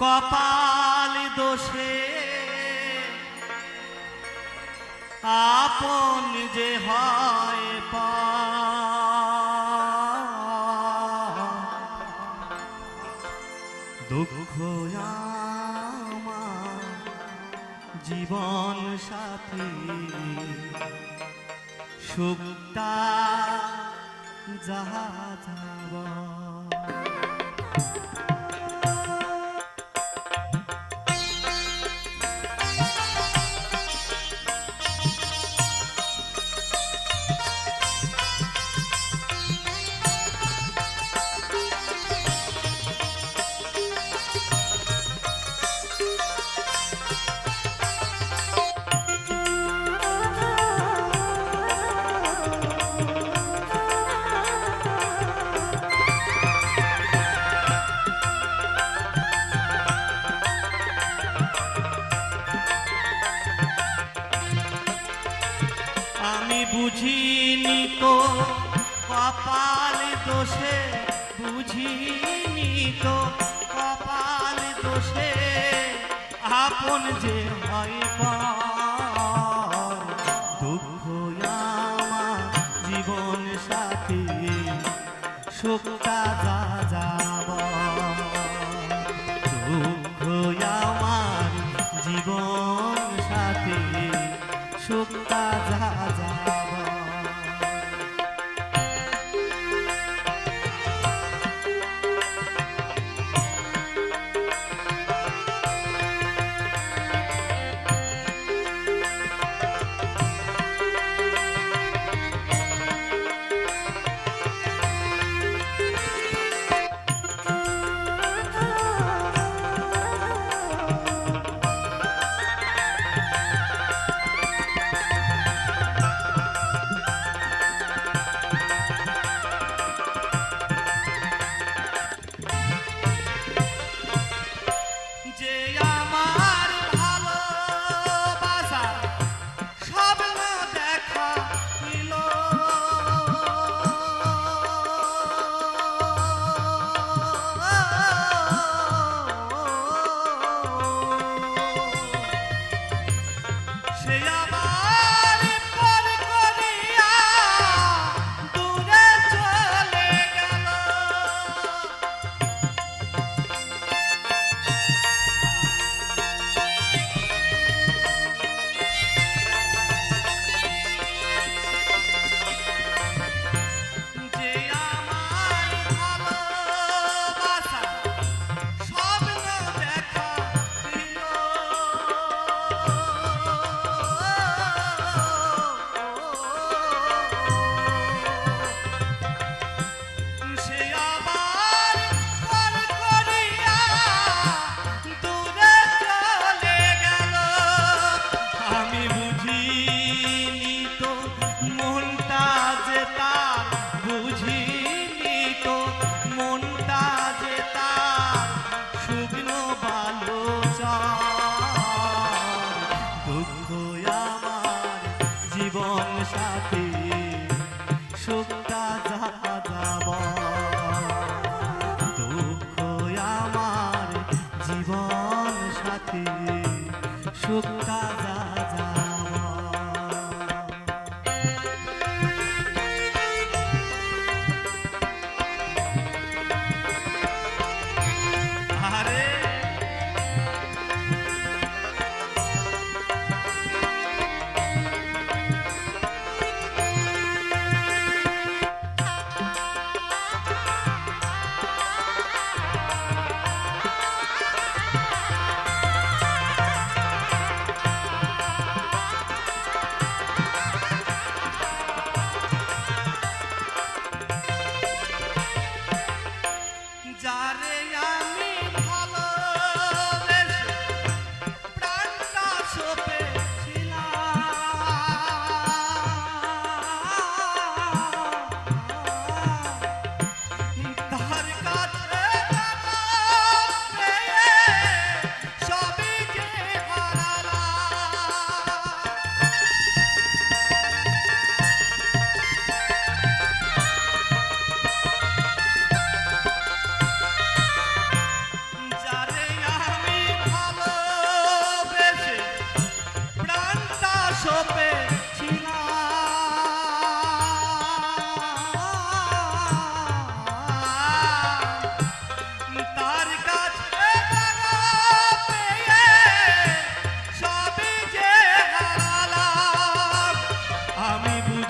কপাল দোষে। আপন যে হয় পা। দুঃখ জীবন সাথী। সুক্তা জাহাজ বুঝিনি তো কপাল দোষে বুঝিনি তো কপাল দোষে আপন যে হয় পা সুখ তাজা যাব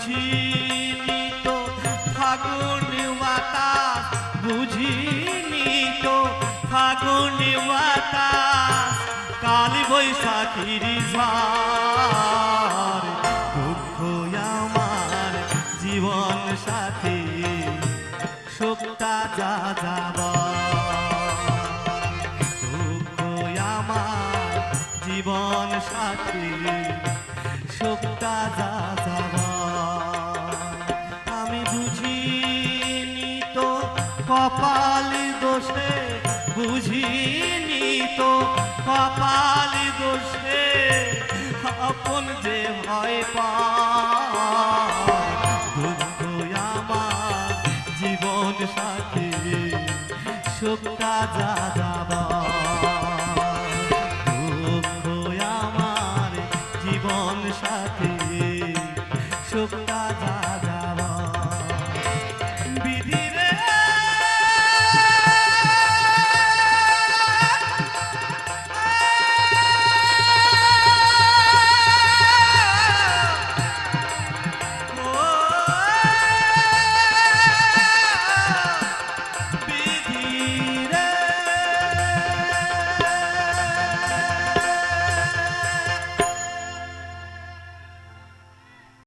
বুঝি তো, ফাগুন মাতা বুঝি তো, ফাগুন মাতা কালী বৈশাখীর ঝার দুঃখ আমার জীবন সাথী, শোকটা যা যাব জীবন সাথী, শোকটা যা যাব বুঝিনি তো কপাল দোষে আপন যে হয় পা আমার জীবন সাথী শোকটা যা যাবা